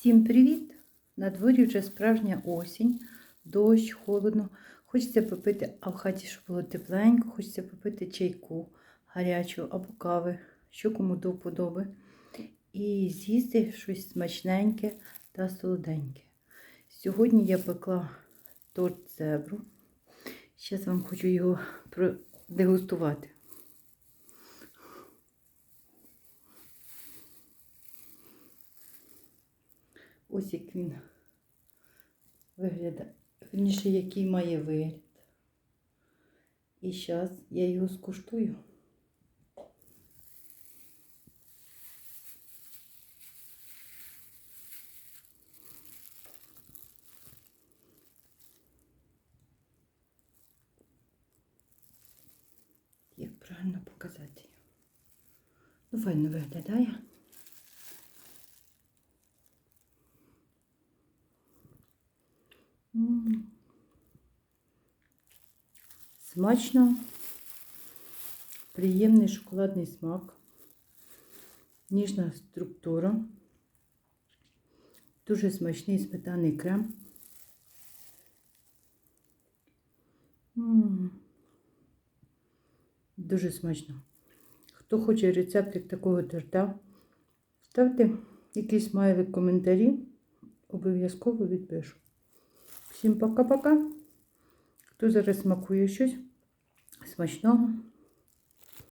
Всім привіт! На дворі вже справжня осінь, дощ, холодно. Хочеться попити, а в хаті, щоб було тепленько, хочеться попити чайку гарячу або кави, що кому до вподоби. І з'їсти щось смачненьке та солоденьке. Сьогодні я пекла торт зебру. Зараз вам хочу його продегустувати. Ось як він виглядає. Вірніше, який має вигляд. І зараз я його скуштую. Як правильно показати його? Ну, файно виглядає. Смачно, приємний шоколадний смак, ніжна структура, дуже смачний сметанний крем. М. Дуже смачно. Хто хоче рецептик такого торта, ставте якісь смайлик коментарі, обов'язково відпишу. Всім пока-пока. Хто зараз смакує щось смачного,